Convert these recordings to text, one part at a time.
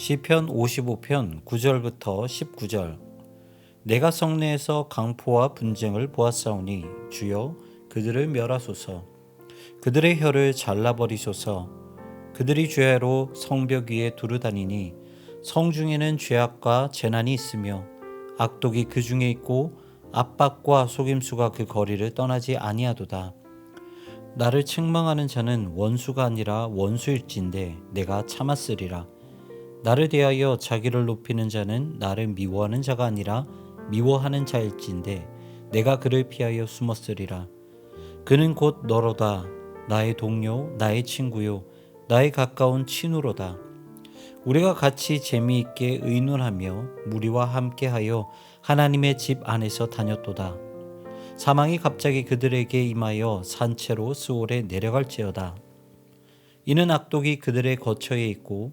시편 55편 9절부터 19절. 내가 성내에서 강포와 분쟁을 보았사오니 주여 그들을 멸하소서. 그들의 혀를 잘라버리소서. 그들이 죄로 성벽 위에 두루다니니 성 중에는 죄악과 재난이 있으며 악독이 그 중에 있고 압박과 속임수가 그 거리를 떠나지 아니하도다. 나를 책망하는 자는 원수가 아니라 원수일진데 내가 참았으리라 나를 대하여 자기를 높이는 자는 나를 미워하는 자가 아니라 미워하는 자일진데 내가 그를 피하여 숨었으리라. 그는 곧 너로다. 나의 동료, 나의 친구요, 나의 가까운 친우로다. 우리가 같이 재미있게 의논하며 무리와 함께하여 하나님의 집 안에서 다녔도다. 사망이 갑자기 그들에게 임하여 산채로 스올에 내려갈지어다. 이는 악독이 그들의 거처에 있고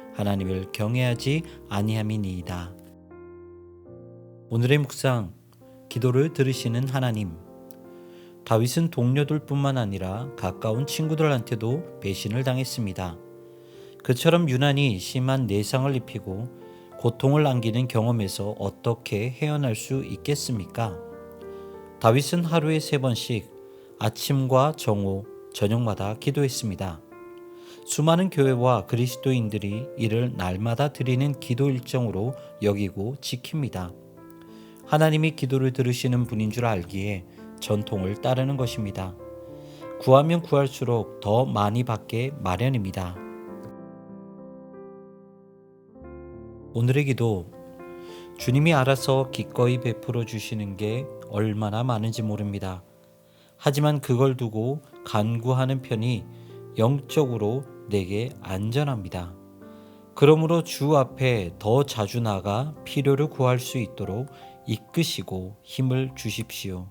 하나님을 경외하지 아니함이니이다. 오늘의 묵상 기도를 들으시는 하나님 다윗은 동료들뿐만 아니라 가까운 친구들한테도 배신을 당했습니다. 그처럼 유난히 심한 내상을 입히고 고통을 안기는 경험에서 어떻게 헤어날 수 있겠습니까? 다윗은 하루에 세 번씩 아침과 정오, 저녁마다 기도했습니다. 수많은 교회와 그리스도인들이 이를 날마다 드리는 기도 일정으로 여기고 지킵니다. 하나님이 기도를 들으시는 분인 줄 알기에 전통을 따르는 것입니다. 구하면 구할수록 더 많이 받게 마련입니다. 오늘의 기도 주님이 알아서 기꺼이 베풀어 주시는 게 얼마나 많은지 모릅니다. 하지만 그걸 두고 간구하는 편이 영적으로 내게 안전합니다. 그러므로 주 앞에 더 자주 나가 필요를 구할 수 있도록 이끄시고 힘을 주십시오.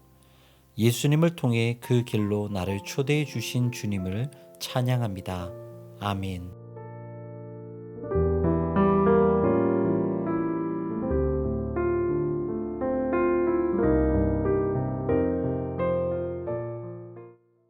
예수님을 통해 그 길로 나를 초대해 주신 주님을 찬양합니다. 아멘.